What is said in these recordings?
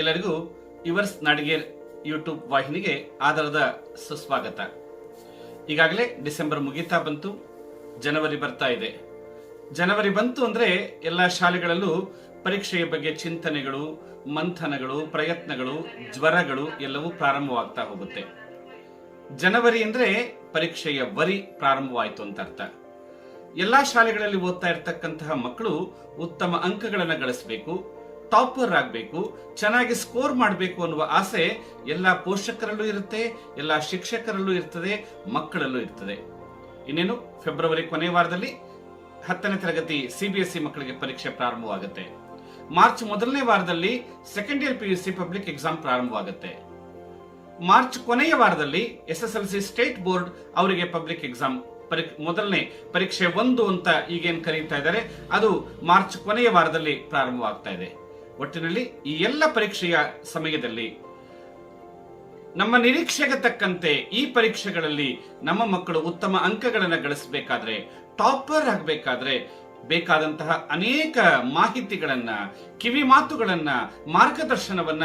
ಎಲ್ಲರಿಗೂ yours Nadiger YouTube ವಾಹಿನಿಗೆ ಆಧಾರದ ಸುಸ್ವಾಗತ. ಈಗಾಗಲೇ ಡಿಸೆಂಬರ್ ಮುಗಿತಾ ಬಂತು, ಜನವರಿ ಬರ್ತಾ ಇದೆ. ಜನವರಿ ಬಂತು ಅಂದ್ರೆ ಎಲ್ಲ ಶಾಲೆಗಳಲ್ಲೂ ಪರೀಕ್ಷೆಯ ಬಗ್ಗೆ ಚಿಂತನೆಗಳು, ಮಂಥನಗಳು, ಪ್ರಯತ್ನಗಳು, ಜ್ವರಗಳು ಎಲ್ಲವೂ ಪ್ರಾರಂಭವಾಗ್ತಾ ಹೋಗುತ್ತೆ. ಜನವರಿ ಅಂದ್ರೆ ಪರೀಕ್ಷೆಯ ವರಿ ಪ್ರಾರಂಭವಾಯಿತು ಅಂತ ಅರ್ಥ. ಎಲ್ಲಾ ಶಾಲೆಗಳಲ್ಲಿ ಓದ್ತಾ ಇರತಕ್ಕಂತಹ ಮಕ್ಕಳು ಉತ್ತಮ ಅಂಕಗಳನ್ನು ಗಳಿಸಬೇಕು ಟಾಪರ್ ಆಗಬೇಕು, ಚೆನ್ನಾಗಿ ಸ್ಕೋರ್ ಮಾಡಬೇಕು ಅನ್ನುವ ಆಸೆ ಎಲ್ಲ ಪೋಷಕರಲ್ಲೂ ಇರುತ್ತೆ, ಎಲ್ಲ ಶಿಕ್ಷಕರಲ್ಲೂ ಇರ್ತದೆ, ಮಕ್ಕಳಲ್ಲೂ ಇರ್ತದೆ. ಇನ್ನೇನು, ಫೆಬ್ರವರಿ ಕೊನೆಯ ವಾರದಲ್ಲಿ ಹತ್ತನೇ ತರಗತಿ ಸಿಬಿಎಸ್ಇ ಮಕ್ಕಳಿಗೆ ಪರೀಕ್ಷೆ ಪ್ರಾರಂಭವಾಗುತ್ತೆ. ಮಾರ್ಚ್ ಮೊದಲನೇ ವಾರದಲ್ಲಿ second year PUC public exam ಪ್ರಾರಂಭವಾಗುತ್ತೆ. March ಕೊನೆಯ ವಾರದಲ್ಲಿ S S L C state board ಅವರಿಗೆ ಪಬ್ಲಿಕ್ ಎಕ್ಸಾಮ್ ಮೊದಲನೇ ಪರೀಕ್ಷೆ ಒಂದು ಅಂತ ಈಗೇನು ಕರೀತಾ ಇದ್ದಾರೆ. ಅದು ಮಾರ್ಚ್ ಕೊನೆಯ ವಾರದಲ್ಲಿ ಪ್ರಾರಂಭವಾಗ್ತಾ ಇದೆ. ಒಟ್ಟಿನಲ್ಲಿ ಈ ಎಲ್ಲ ಪರೀಕ್ಷೆಯ ಸಮಯದಲ್ಲಿ ನಮ್ಮ ನಿರೀಕ್ಷೆಗೆ ತಕ್ಕಂತೆ ಈ ಪರೀಕ್ಷೆಗಳಲ್ಲಿ ನಮ್ಮ ಮಕ್ಕಳು ಉತ್ತಮ ಅಂಕಗಳನ್ನು ಗಳಿಸಬೇಕಾದ್ರೆ, ಟಾಪರ್ ಆಗಬೇಕಾದ್ರೆ ಬೇಕಾದಂತಹ ಅನೇಕ ಮಾಹಿತಿಗಳನ್ನ, ಕಿವಿ ಮಾತುಗಳನ್ನ, ಮಾರ್ಗದರ್ಶನವನ್ನ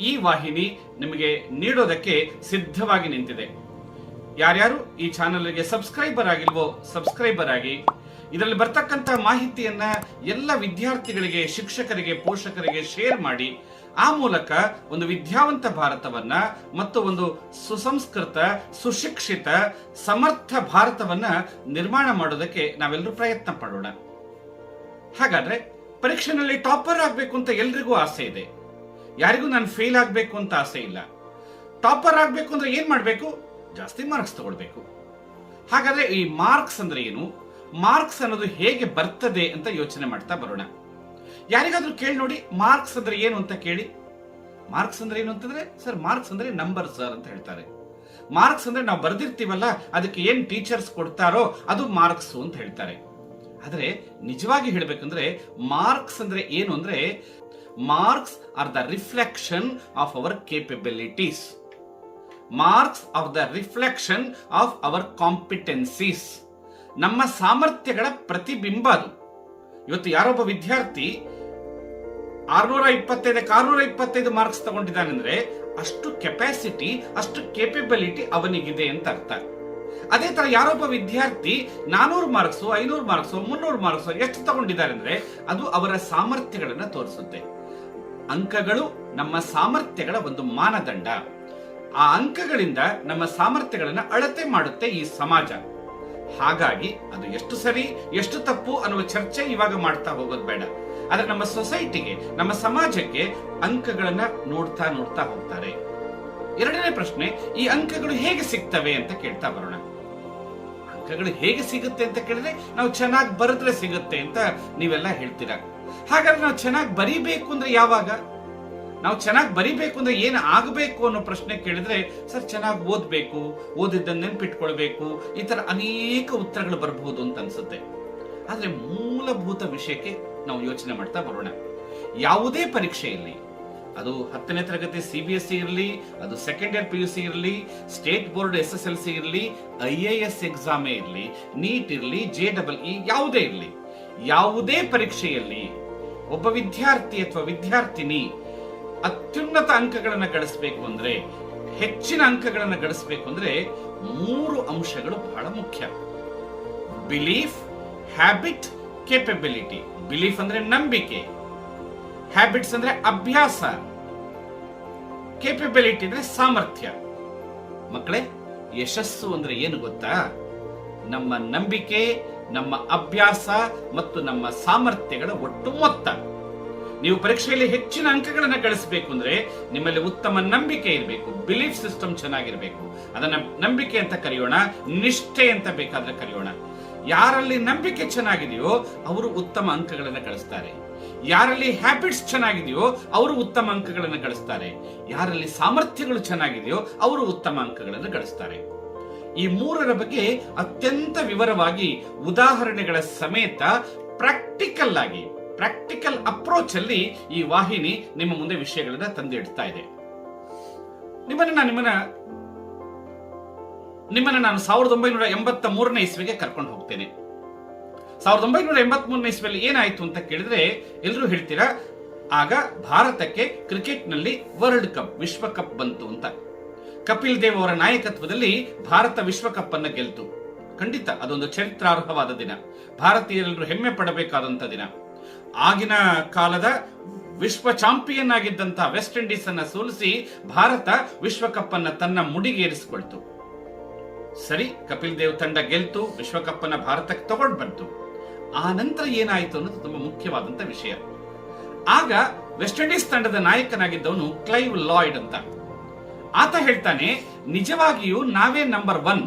ಈ ವಾಹಿನಿ ನಿಮಗೆ ನೀಡೋದಕ್ಕೆ ಸಿದ್ಧವಾಗಿ ನಿಂತಿದೆ. ಯಾರ್ಯಾರು ಈ ಚಾನಲ್ಗೆ ಸಬ್ಸ್ಕ್ರೈಬರ್ ಆಗಿಲ್ವೋ, ಸಬ್ಸ್ಕ್ರೈಬರ್ ಆಗಿ ಇದರಲ್ಲಿ ಬರ್ತಕ್ಕಂತಹ ಮಾಹಿತಿಯನ್ನ ಎಲ್ಲ ವಿದ್ಯಾರ್ಥಿಗಳಿಗೆ, ಶಿಕ್ಷಕರಿಗೆ, ಪೋಷಕರಿಗೆ ಶೇರ್ ಮಾಡಿ, ಆ ಮೂಲಕ ಒಂದು ವಿದ್ಯಾವಂತ ಭಾರತವನ್ನ ಮತ್ತು ಒಂದು ಸುಸಂಸ್ಕೃತ, ಸುಶಿಕ್ಷಿತ, ಸಮರ್ಥ ಭಾರತವನ್ನ ನಿರ್ಮಾಣ ಮಾಡೋದಕ್ಕೆ ನಾವೆಲ್ಲರೂ ಪ್ರಯತ್ನ ಪಡೋಣ. ಹಾಗಾದ್ರೆ ಪರೀಕ್ಷೆನಲ್ಲಿ ಟಾಪರ್ ಆಗ್ಬೇಕು ಅಂತ ಎಲ್ರಿಗೂ ಆಸೆ ಇದೆ. ಯಾರಿಗೂ ನಾನು ಫೇಲ್ ಆಗ್ಬೇಕು ಅಂತ ಆಸೆ ಇಲ್ಲ. ಟಾಪರ್ ಆಗ್ಬೇಕು ಅಂದ್ರೆ ಏನ್ ಮಾಡ್ಬೇಕು? ಜಾಸ್ತಿ ಮಾರ್ಕ್ಸ್ ತಗೊಳ್ಬೇಕು. ಹಾಗಾದ್ರೆ ಈ ಮಾರ್ಕ್ಸ್ ಅಂದ್ರೆ ಏನು? ಮಾರ್ಕ್ಸ್ ಅನ್ನೋದು ಹೇಗೆ ಬರ್ತದೆ ಅಂತ ಯೋಚನೆ ಮಾಡ್ತಾ ಬರೋಣ. ಯಾರಿಗಾದ್ರೂ ಕೇಳಿ ನೋಡಿ, ಮಾರ್ಕ್ಸ್ ಅಂದ್ರೆ ಏನು ಅಂತ ಕೇಳಿ. ಮಾರ್ಕ್ಸ್ ಅಂದ್ರೆ ಏನು ಅಂತಂದ್ರೆ, ಸರ್, ಮಾರ್ಕ್ಸ್ ಅಂದ್ರೆ ನಂಬರ್, ಸರ್ ಅಂತ ಹೇಳ್ತಾರೆ. ಮಾರ್ಕ್ಸ್ ಅಂದ್ರೆ ನಾವು ಬರ್ದಿರ್ತೀವಲ್ಲ, ಅದಕ್ಕೆ ಏನ್ ಟೀಚರ್ಸ್ ಕೊಡ್ತಾರೋ ಅದು ಮಾರ್ಕ್ಸ್ ಅಂತ ಹೇಳ್ತಾರೆ. ಆದರೆ ನಿಜವಾಗಿ ಹೇಳಬೇಕಂದ್ರೆ, ಮಾರ್ಕ್ಸ್ ಅಂದ್ರೆ ಏನು ಅಂದ್ರೆ, marks are the reflection of our capabilities. Marks of the reflection of our competencies. ನಮ್ಮ ಸಾಮರ್ಥ್ಯಗಳ ಪ್ರತಿಬಿಂಬ ಅದು. ಇವತ್ತು ಯಾರೊಬ್ಬ ವಿದ್ಯಾರ್ಥಿ ಆರ್ನೂರ ಇಪ್ಪತ್ತೈದಕ್ಕೆ ಆರ್ನೂರ ಇಪ್ಪತ್ತೈದು ಮಾರ್ಕ್ಸ್ ತಗೊಂಡಿದ್ದಾನೆ ಅಂದ್ರೆ ಅಷ್ಟು ಕೆಪಾಸಿಟಿ ಅಷ್ಟು ಕೇಪಬಿಲಿಟಿ ಅವನಿಗಿದೆ ಅಂತ ಅರ್ಥ. ಅದೇ ತರ ಯಾರೊಬ್ಬ ವಿದ್ಯಾರ್ಥಿ ನಾನೂರು ಮಾರ್ಕ್ಸ್ ಐನೂರು ಮಾರ್ಕ್ಸ್ ಮುನ್ನೂರು ಮಾರ್ಕ್ಸ್ ಎಷ್ಟು ತಗೊಂಡಿದ್ದಾರೆ ಅಂದ್ರೆ ಅದು ಅವರ ಸಾಮರ್ಥ್ಯಗಳನ್ನ ತೋರಿಸುತ್ತೆ. ಅಂಕಗಳು ನಮ್ಮ ಸಾಮರ್ಥ್ಯಗಳ ಒಂದು ಮಾನದಂಡ. ಆ ಅಂಕಗಳಿಂದ ನಮ್ಮ ಸಾಮರ್ಥ್ಯಗಳನ್ನ ಅಳತೆ ಮಾಡುತ್ತೆ ಈ ಸಮಾಜ. ಹಾಗಾಗಿ ಅದು ಎಷ್ಟು ಸರಿ, ಎಷ್ಟು ತಪ್ಪು ಅನ್ನುವ ಚರ್ಚೆ ಇವಾಗ ಮಾಡ್ತಾ ಹೋಗೋದು ಬೇಡ. ಆದ್ರೆ ನಮ್ಮ ಸೊಸೈಟಿಗೆ, ನಮ್ಮ ಸಮಾಜಕ್ಕೆ ಅಂಕಗಳನ್ನ ನೋಡ್ತಾ ನೋಡ್ತಾ ಹೋಗ್ತಾರೆ. ಎರಡನೇ ಪ್ರಶ್ನೆ, ಈ ಅಂಕಗಳು ಹೇಗೆ ಸಿಗ್ತವೆ ಅಂತ ಕೇಳ್ತಾ ಬರೋಣ. ಅಂಕಗಳು ಹೇಗೆ ಸಿಗುತ್ತೆ ಅಂತ ಕೇಳಿದ್ರೆ ನಾವು ಚೆನ್ನಾಗಿ ಬರೆದ್ರೆ ಸಿಗುತ್ತೆ ಅಂತ ನೀವೆಲ್ಲ ಹೇಳ್ತೀರಾ? ಹಾಗಾದ್ರೆ ನಾವು ಚೆನ್ನಾಗಿ ಬರೀಬೇಕು ಅಂದ್ರೆ ಯಾವಾಗ? ನಾವು ಚೆನ್ನಾಗಿ ಬರಿಬೇಕು ಅಂದ್ರೆ ಏನು ಆಗಬೇಕು ಅನ್ನೋ ಪ್ರಶ್ನೆ ಕೇಳಿದ್ರೆ, ಸರ್, ಚೆನ್ನಾಗಿ ಓದ್ಬೇಕು, ಓದಿದ್ದನ್ನು ನೆನ್ಪಿಟ್ಕೊಳ್ಬೇಕು, ಈ ತರ ಅನೇಕ ಉತ್ತರಗಳು ಬರಬಹುದು ಅಂತ ಅನ್ಸುತ್ತೆ. ಆದ್ರೆ ಮೂಲಭೂತ ವಿಷಯಕ್ಕೆ ನಾವು ಯೋಚನೆ ಮಾಡ್ತಾ ಬರೋಣ. ಯಾವುದೇ ಪರೀಕ್ಷೆಯಲ್ಲಿ ಅದು ಹತ್ತನೇ ತರಗತಿ ಸಿ ಬಿ ಎಸ್ ಸಿ ಇರಲಿ, ಅದು second year P U C ಇರಲಿ state board S S L C ಇರಲಿ, ಐ ಎ ಎಸ್ ಎಕ್ಸಾಮೇ ಇರಲಿ ನೀಟ್ ಇರಲಿ ಜೆ ಡಬಲ್ ಇ ಯಾವುದೇ ಇರಲಿ, ಯಾವುದೇ ಪರೀಕ್ಷೆಯಲ್ಲಿ ಒಬ್ಬ ವಿದ್ಯಾರ್ಥಿ ಅಥವಾ ವಿದ್ಯಾರ್ಥಿನಿ ಅತ್ಯುನ್ನತ ಅಂಕಗಳನ್ನು ಗಳಿಸಬೇಕು ಅಂದ್ರೆ, ಹೆಚ್ಚಿನ ಅಂಕಗಳನ್ನು ಗಳಿಸಬೇಕು ಅಂದ್ರೆ ಮೂರು ಅಂಶಗಳು ಬಹಳ ಮುಖ್ಯ. Belief, habit, capability. ಬಿಲೀಫ್ ಅಂದ್ರೆ ನಂಬಿಕೆ. ಹ್ಯಾಬಿಟ್ಸ್ ಅಂದ್ರೆ ಅಭ್ಯಾಸ. ಕೇಪಬಿಲಿಟಿ ಅಂದ್ರೆ ಸಾಮರ್ಥ್ಯ. ಮಕ್ಕಳೇ, ಯಶಸ್ಸು ಅಂದ್ರೆ ಏನು ಗೊತ್ತಾ? ನಮ್ಮ ನಂಬಿಕೆ, ನಮ್ಮ ಅಭ್ಯಾಸ ಮತ್ತು ನಮ್ಮ ಸಾಮರ್ಥ್ಯಗಳ ಒಟ್ಟು ಮೊತ್ತ. ನೀವು ಪರೀಕ್ಷೆಯಲ್ಲಿ ಹೆಚ್ಚಿನ ಅಂಕಗಳನ್ನು ಗಳಿಸಬೇಕು ಅಂದ್ರೆ ನಿಮ್ಮಲ್ಲಿ ಉತ್ತಮ ನಂಬಿಕೆ ಇರಬೇಕು ಬಿಲೀಫ್ ಸಿಸ್ಟಮ್ ಚೆನ್ನಾಗಿರ್ಬೇಕು. ಅದನ್ನ ನಂಬಿಕೆ ಅಂತ ಕರೆಯೋಣ, ನಿಷ್ಠೆ ಅಂತ ಬೇಕಾದ್ರೆ ಕರೆಯೋಣ. ಯಾರಲ್ಲಿ ನಂಬಿಕೆ ಚೆನ್ನಾಗಿದೆಯೋ ಅವರು ಉತ್ತಮ ಅಂಕಗಳನ್ನು ಗಳಿಸ್ತಾರೆ. ಯಾರಲ್ಲಿ ಹ್ಯಾಬಿಟ್ಸ್ ಚೆನ್ನಾಗಿದೆಯೋ ಅವರು ಉತ್ತಮ ಅಂಕಗಳನ್ನು ಗಳಿಸ್ತಾರೆ. ಯಾರಲ್ಲಿ ಸಾಮರ್ಥ್ಯಗಳು ಚೆನ್ನಾಗಿದೆಯೋ ಅವರು ಉತ್ತಮ ಅಂಕಗಳನ್ನು ಗಳಿಸ್ತಾರೆ. ಈ ಮೂರರ ಬಗ್ಗೆ ಅತ್ಯಂತ ವಿವರವಾಗಿ ಉದಾಹರಣೆಗಳ ಸಮೇತ ಪ್ರಾಕ್ಟಿಕಲ್ ಆಗಿ ಪ್ರಾಕ್ಟಿಕಲ್ ಅಪ್ರೋಚ್ ಅಲ್ಲಿ ಈ ವಾಹಿನಿ ನಿಮ್ಮ ಮುಂದೆ ವಿಷಯಗಳನ್ನ ತಂದಿಡ್ತಾ ಇದೆ. ನಿಮ್ಮನ್ನ ನಾನು ನಿಮ್ಮನ್ನ ನಿಮ್ಮನ್ನ ನಾನು ಸಾವಿರದ ಒಂಬೈನೂರ ಎಂಬತ್ತ ಮೂರನೇ ಇಸ್ವಿಗೆ ಕರ್ಕೊಂಡು ಹೋಗ್ತೇನೆ. ಸಾವಿರದ ಒಂಬೈನೂರ ಎಂಬತ್ ಮೂರನೇ ಇಸ್ವಿಯಲ್ಲಿ ಏನಾಯ್ತು ಅಂತ ಕೇಳಿದ್ರೆ ಎಲ್ಲರೂ ಹೇಳ್ತೀರಾ, ಆಗ ಭಾರತಕ್ಕೆ ಕ್ರಿಕೆಟ್ನಲ್ಲಿ ವರ್ಲ್ಡ್ ಕಪ್ ವಿಶ್ವಕಪ್ ಬಂತು ಅಂತ. ಕಪಿಲ್ ದೇವ್ ಅವರ ನಾಯಕತ್ವದಲ್ಲಿ ಭಾರತ ವಿಶ್ವಕಪ್ ಅನ್ನ ಗೆಲ್ತು. ಖಂಡಿತ, ಅದೊಂದು ಚರಿತ್ರಾರ್ಹವಾದ ದಿನ. ಭಾರತೀಯರೆಲ್ಲರೂ ಹೆಮ್ಮೆ ಪಡಬೇಕಾದಂಥ ದಿನ. ಆಗಿನ ಕಾಲದ ವಿಶ್ವ ಚಾಂಪಿಯನ್ ಆಗಿದ್ದಂತ ವೆಸ್ಟ್ ಇಂಡೀಸ್ ಅನ್ನ ಸೋಲಿಸಿ ಭಾರತ ವಿಶ್ವಕಪ್ ಅನ್ನ ತನ್ನ ಮುಡಿಗೇರಿಸಿಕೊಳ್ತು. ಸರಿ, ಕಪಿಲ್ ದೇವ್ ತಂಡ ಗೆಲ್ತು ವಿಶ್ವಕಪ್ ಅನ್ನ ಭಾರತಕ್ಕೆ ತಗೊಂಡು ಬಂತು ಆ ನಂತರ ಏನಾಯಿತು ಅನ್ನೋದು ತುಂಬಾ ಮುಖ್ಯವಾದಂತ ವಿಷಯ. ಆಗ ವೆಸ್ಟ್ ಇಂಡೀಸ್ ತಂಡದ ನಾಯಕನಾಗಿದ್ದವನು ಕ್ಲೈವ್ ಲಾಯ್ಡ್ ಅಂತ. ಆತ ಹೇಳ್ತಾನೆ, ನಿಜವಾಗಿಯೂ ನಾವೇ ನಂಬರ್ ಒನ್,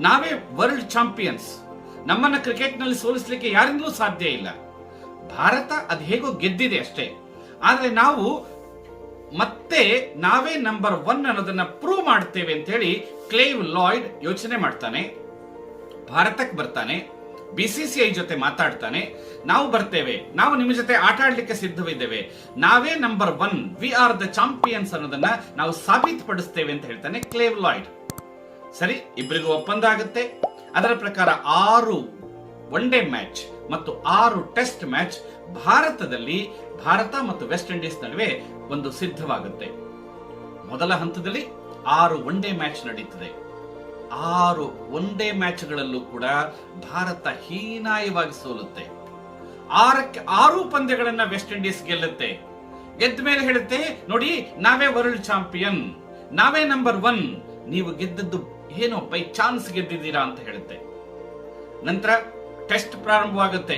ನಾವೇ ವರ್ಲ್ಡ್ ಚಾಂಪಿಯನ್ಸ್. ನಮ್ಮನ್ನ ಕ್ರಿಕೆಟ್ನಲ್ಲಿ ಸೋಲಿಸಲಿಕ್ಕೆ ಯಾರಿಂದಲೂ ಸಾಧ್ಯ ಇಲ್ಲ. ಭಾರತ ಅದು ಹೇಗೋ ಗೆದ್ದಿದೆ ಅಷ್ಟೇ. ಆದರೆ ನಾವು ಮತ್ತೆ ನಾವೇ ನಂಬರ್ ಒನ್ ಅನ್ನೋದನ್ನ ಪ್ರೂವ್ ಮಾಡ್ತೇವೆ ಅಂತ ಹೇಳಿ ಕ್ಲೇವ್ ಲಾಯ್ಡ್ ಯೋಚನೆ ಮಾಡ್ತಾನೆ, ಭಾರತಕ್ಕೆ ಬರ್ತಾನೆ ಬಿಸಿಸಿಐ ಜೊತೆ ಮಾತಾಡ್ತಾನೆ. ನಾವು ಬರ್ತೇವೆ, ನಾವು ನಿಮ್ಮ ಜೊತೆ ಆಟ ಆಡ್ಲಿಕ್ಕೆ ಸಿದ್ಧವಿದ್ದೇವೆ. ನಾವೇ number one we are the champions ಅನ್ನೋದನ್ನ ನಾವು ಸಾಬೀತುಪಡಿಸ್ತೇವೆ ಅಂತ ಹೇಳ್ತಾನೆ ಕ್ಲೇವ್ ಲಾಯ್ಡ್ ಸರಿ ಇಬ್ಬರಿಗೂ ಒಪ್ಪಂದ ಆಗುತ್ತೆ. ಅದರ ಪ್ರಕಾರ ಆರು ಒನ್ ಡೇ ಮ್ಯಾಚ್ ಮತ್ತು ಆರು ಟೆಸ್ಟ್ ಮ್ಯಾಚ್ ಭಾರತದಲ್ಲಿ, ಭಾರತ ಮತ್ತು ವೆಸ್ಟ್ ಇಂಡೀಸ್ ನಡುವೆ ಒಂದು ಸಿದ್ಧವಾಗುತ್ತೆ. ಮೊದಲ ಹಂತದಲ್ಲಿ ಆರು ಒನ್ ಡೇ ಮ್ಯಾಚ್ ನಡೀತದೆ. ಆರು ಒನ್ ಡೇ ಮ್ಯಾಚ್ಗಳಲ್ಲೂ ಕೂಡ ಭಾರತ ಹೀನಾಯವಾಗಿ ಸೋಲುತ್ತೆ. ಆರಕ್ಕೆ ಆರು ಪಂದ್ಯಗಳನ್ನ ವೆಸ್ಟ್ ಇಂಡೀಸ್ ಗೆಲ್ಲುತ್ತೆ. ಗೆದ್ದ ಮೇಲೆ ಹೇಳುತ್ತೆ, ನೋಡಿ, ನಾವೇ ವರ್ಲ್ಡ್ ಚಾಂಪಿಯನ್, ನಾವೇ ನಂಬರ್ ಒನ್, ನೀವು ಗೆದ್ದದ್ದು ಏನೋ ಬೈ ಚಾನ್ಸ್ ಗೆದ್ದಿದ್ದೀರಾ ಅಂತ ಹೇಳುತ್ತೆ. ನಂತರ ಟೆಸ್ಟ್ ಪ್ರಾರಂಭವಾಗುತ್ತೆ.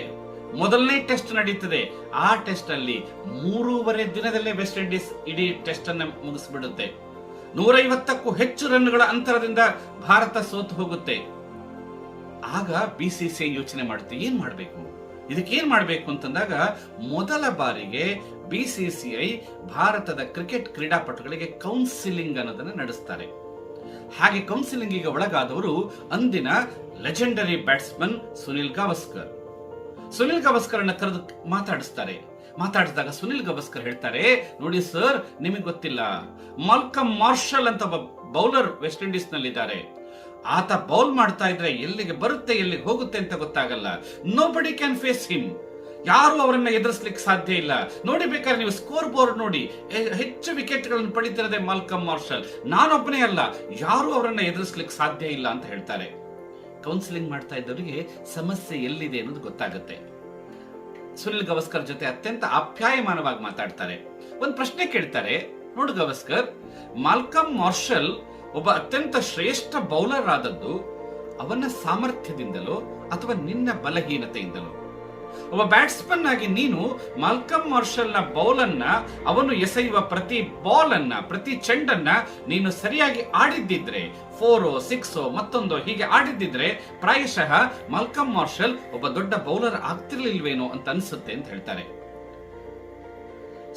ಮೊದಲನೇ ಟೆಸ್ಟ್ ನಡೀತದೆ. ಆ ಟೆಸ್ಟ್ ಅಲ್ಲಿ ಮೂರುವರೆ ದಿನದಲ್ಲೇ ವೆಸ್ಟ್ ಇಂಡೀಸ್ ಇಡೀ ಟೆಸ್ಟ್ ಅನ್ನ ಮುಗಿಸ್ಬಿಡುತ್ತೆ. ನೂರೈವತ್ತಕ್ಕೂ ಹೆಚ್ಚು ರನ್ಗಳ ಅಂತರದಿಂದ ಭಾರತ ಸೋತು ಹೋಗುತ್ತೆ. ಆಗ ಬಿಸಿಸಿಐ ಯೋಚನೆ ಮಾಡುತ್ತೆ ಏನ್ ಮಾಡಬೇಕು? ಇದಕ್ಕೇನ್ ಮಾಡಬೇಕು ಅಂತಂದಾಗ ಮೊದಲ ಬಾರಿಗೆ ಬಿಸಿಸಿಐ ಭಾರತದ ಕ್ರಿಕೆಟ್ ಕ್ರೀಡಾಪಟುಗಳಿಗೆ ಕೌನ್ಸಿಲಿಂಗ್ ಅನ್ನೋದನ್ನ ನಡೆಸ್ತಾರೆ. ಹಾಗೆ ಕೌನ್ಸಿಲಿಂಗಿಗೆ ಒಳಗಾದವರು ಅಂದಿನ ಲೆಜೆಂಡರಿ ಬ್ಯಾಟ್ಸ್ಮನ್ ಸುನಿಲ್ ಗವಾಸ್ಕರ್ ಸುನಿಲ್ ಅನ್ನ ಕರೆದು ಮಾತಾಡಿಸ್ತಾರೆ. ಮಾತಾಡಿದಾಗ ಸುನಿಲ್ ಗವಾಸ್ಕರ್ ಹೇಳ್ತಾರೆ, ನೋಡಿ ಸರ್ ನಿಮಗೆ ಗೊತ್ತಿಲ್ಲ. ಮಾಲ್ಕಮ್ ಮಾರ್ಷಲ್ ಅಂತ ಒಬ್ಬ ಬೌಲರ್ ವೆಸ್ಟ್ ಇಂಡೀಸ್ ನಲ್ಲಿದ್ದಾರೆ. ಆತ ಬೌಲ್ ಮಾಡ್ತಾ ಇದ್ರೆ ಎಲ್ಲಿಗೆ ಬರುತ್ತೆ, ಎಲ್ಲಿಗೆ ಹೋಗುತ್ತೆ ಅಂತ ಗೊತ್ತಾಗಲ್ಲ. ನೋ ಬಡಿ ಕ್ಯಾನ್ ಫೇಸ್ ಹಿಮ್ ಯಾರು ಅವರನ್ನ ಎದುರಿಸ್ಲಿಕ್ಕೆ ಸಾಧ್ಯ ಇಲ್ಲ. ನೋಡಿ ಬೇಕಾದ್ರೆ ನೀವು ಸ್ಕೋರ್ ಬೋರ್ಡ್ ನೋಡಿ. ಹೆಚ್ಚು ಹೆಚ್ಚು ವಿಕೆಟ್ಗಳನ್ನು ಪಡಿತಿರದೆ ಮಾಲ್ಕಮ್ ಮಾರ್ಷಲ್ ನಾನೊಬ್ಬನೇ ಅಲ್ಲ. ಯಾರು ಅವರನ್ನ ಎದುರಿಸ್ಲಿಕ್ಕೆ ಸಾಧ್ಯ ಇಲ್ಲ ಅಂತ ಹೇಳ್ತಾರೆ. ಕೌನ್ಸಿಲಿಂಗ್ ಮಾಡ್ತಾ ಇದ್ದವರಿಗೆ ಸಮಸ್ಯೆ ಎಲ್ಲಿದೆ ಅನ್ನೋದು ಗೊತ್ತಾಗುತ್ತೆ. ಸುನಿಲ್ ಗವಸ್ಕರ್ ಜೊತೆ ಅತ್ಯಂತ ಆಪ್ಯಾಯಮಾನವಾಗಿ ಮಾತಾಡ್ತಾರೆ. ಒಂದು ಪ್ರಶ್ನೆ ಕೇಳ್ತಾರೆ. ನೋಡು ಗವಸ್ಕರ್, ಮಾಲ್ಕಮ್ ಮಾರ್ಷಲ್ ಒಬ್ಬ ಅತ್ಯಂತ ಶ್ರೇಷ್ಠ ಬೌಲರ್ ಆದದ್ದು ಅವನ ಸಾಮರ್ಥ್ಯದಿಂದಲೋ ಅಥವಾ ನಿನ್ನ ಬಲಹೀನತೆಯಿಂದಲೋ? ಒಬ್ಬ ಬ್ಯಾಟ್ಸ್ಮನ್ ಆಗಿ ನೀನು ಮಾಲ್ಕಮ್ ಮಾರ್ಷಲ್ನ ಬೌಲ್ ಅನ್ನ ಅವನು ಎಸೆಯುವ ಪ್ರತಿ ಬಾಲ್ ಅನ್ನ ಪ್ರತಿ ಚೆಂಡನ್ನ ನೀನು ಸರಿಯಾಗಿ ಆಡಿದ್ದಿದ್ರೆ ಫೋರ್ ಸಿಕ್ಸೋ ಮತ್ತೊಂದು ಹೀಗೆ ಆಡಿದ್ದಿದ್ರೆ ಪ್ರಾಯಶಃ ಮಾಲ್ಕಮ್ ಮಾರ್ಷಲ್ ಒಬ್ಬ ದೊಡ್ಡ ಬೌಲರ್ ಆಗ್ತಿರ್ಲಿಲ್ವೇನೋ ಅಂತ ಅನ್ಸುತ್ತೆ ಅಂತ ಹೇಳ್ತಾರೆ.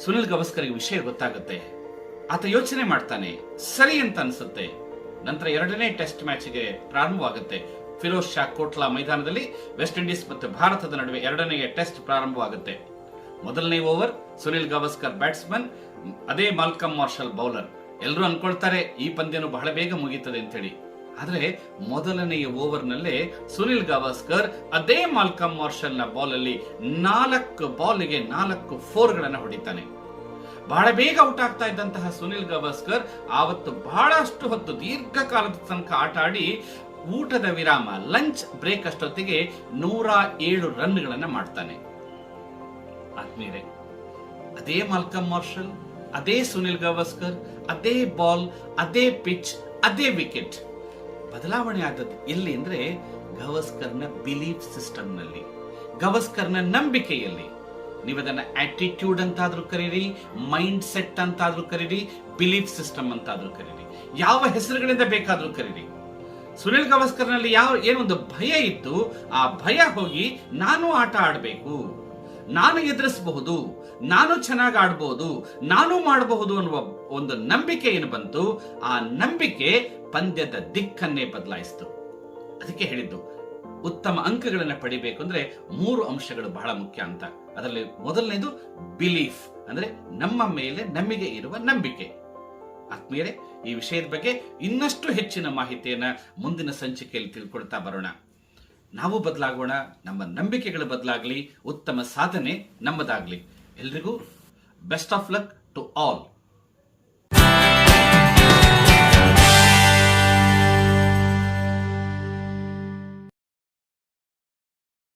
ಸುನಿಲ್ ಗವಸ್ಕರಿಗೆ ವಿಷಯ ಗೊತ್ತಾಗುತ್ತೆ. ಆತ ಯೋಚನೆ ಮಾಡ್ತಾನೆ, ಸರಿ ಅಂತ ಅನ್ಸುತ್ತೆ. ನಂತರ ಎರಡನೇ ಟೆಸ್ಟ್ ಮ್ಯಾಚ್ಗೆ ಪ್ರಾರಂಭವಾಗುತ್ತೆ. ಫಿರೋಜ್ ಶಾ ಕೋಟ್ಲಾ ಮೈದಾನದಲ್ಲಿ ವೆಸ್ಟ್ ಇಂಡೀಸ್ ಮತ್ತು ಭಾರತದ ನಡುವೆ ಎರಡನೆಯ ಟೆಸ್ಟ್ ಪ್ರಾರಂಭವಾಗುತ್ತೆ. ಮೊದಲನೇ ಓವರ್ ಸುನಿಲ್ ಗವಾಸ್ಕರ್ ಬ್ಯಾಟ್ಸ್ಮನ್, ಅದೇ ಮಾಲ್ಕಮ್ ಮಾರ್ಷಲ್ ಬೌಲರ್. ಎಲ್ಲರೂ ಅನ್ಕೊಳ್ತಾರೆ ಈ ಪಂದ್ಯನು ಬಹಳ ಬೇಗ ಮುಗೀತದೆ ಅಂತೇಳಿ. ಆದ್ರೆ ಮೊದಲನೆಯ ಓವರ್ನಲ್ಲೇ ಸುನಿಲ್ ಗವಾಸ್ಕರ್ ಅದೇ ಮಾಲ್ಕಮ್ ಮಾರ್ಷಲ್ನ ಬಾಲ್ ಅಲ್ಲಿ ನಾಲ್ಕು ಬಾಲ್ಗೆ ನಾಲ್ಕು ಫೋರ್ ಗಳನ್ನ ಹೊಡಿತಾನೆ. ಬಹಳ ಬೇಗ ಔಟ್ ಆಗ್ತಾ ಇದ್ದಂತಹ ಸುನಿಲ್ ಗವಾಸ್ಕರ್ ಆವತ್ತು ಬಹಳಷ್ಟು ಹೊತ್ತು ದೀರ್ಘಕಾಲದ ತನಕ ಆಟ ಆಡಿ ಊಟದ ವಿರಾಮ ಲಂಚ್ ಬ್ರೇಕ್ ಅಷ್ಟೊತ್ತಿಗೆ ನೂರ ಏಳು ರನ್ಗಳನ್ನ ಮಾಡ್ತಾನೆ. ಆದ್ಮೇಲೆ ಅದೇ ಮಾಲ್ಕಮ್ ಮಾರ್ಷಲ್, ಅದೇ ಸುನಿಲ್ ಗವಾಸ್ಕರ್, ಅದೇ ಬಾಲ್, ಅದೇ ಪಿಚ್, ಅದೇ ವಿಕೆಟ್ ಬದಲಾವಣೆ ಆದದ್ದು ಎಲ್ಲಿ ಅಂದ್ರೆ ಗವಸ್ಕರ್ನ ಬಿಲೀಫ್ ಸಿಸ್ಟಮ್ನಲ್ಲಿ, ಗವಾಸ್ಕರ್ನ ನಂಬಿಕೆಯಲ್ಲಿ. ನೀವು ಅದನ್ನ ಆಟಿಟ್ಯೂಡ್ ಅಂತಾದ್ರೂ ಕರೀರಿ ಮೈಂಡ್ ಸೆಟ್ ಅಂತಾದ್ರೂ ಕರೀರಿ ಬಿಲೀಫ್ ಸಿಸ್ಟಮ್ ಅಂತಾದ್ರೂ ಕರೀರಿ. ಯಾವ ಹೆಸರುಗಳಿಂದ ಬೇಕಾದ್ರೂ ಕರೀರಿ. ಸುನಿಲ್ ಗವಾಸ್ಕರ್ನಲ್ಲಿ ಯಾವ ಏನೊಂದು ಭಯ ಇತ್ತು, ಆ ಭಯ ಹೋಗಿ ನಾನು ಆಟ ಆಡಬೇಕು. ನಾನು ಎದುರಿಸಬಹುದು, ನಾನು ಚೆನ್ನಾಗಿ ಆಡಬಹುದು ನಾನು ಮಾಡಬಹುದು ಅನ್ನುವ ಒಂದು ನಂಬಿಕೆ ಏನು ಬಂತು, ಆ ನಂಬಿಕೆ ಪಂದ್ಯದ ದಿಕ್ಕನ್ನೇ ಬದಲಾಯಿಸಿತು. ಅದಕ್ಕೆ ಹೇಳಿದ್ದು, ಉತ್ತಮ ಅಂಕಗಳನ್ನು ಪಡಿಬೇಕು ಅಂದ್ರೆ ಮೂರು ಅಂಶಗಳು ಬಹಳ ಮುಖ್ಯ ಅಂತ. ಅದರಲ್ಲಿ ಮೊದಲನೇದು ಬಿಲೀಫ್ ಅಂದ್ರೆ ನಮ್ಮ ಮೇಲೆ ನಮಗೆ ಇರುವ ನಂಬಿಕೆ. ಆತ್ಮೀಯರೇ, ಈ ವಿಷಯದ ಬಗ್ಗೆ ಇನ್ನಷ್ಟು ಹೆಚ್ಚಿನ ಮಾಹಿತಿಯನ್ನು ಮುಂದಿನ ಸಂಚಿಕೆಯಲ್ಲಿ ತಿಳ್ಕೊಳ್ತಾ ಬರೋಣ. ನಾವು ಬದಲಾಗೋಣ, ನಮ್ಮ ನಂಬಿಕೆಗಳು ಬದಲಾಗಲಿ, ಉತ್ತಮ ಸಾಧನೆ ನಮ್ಮದಾಗಲಿ. ಎಲ್ರಿಗೂ best of luck to all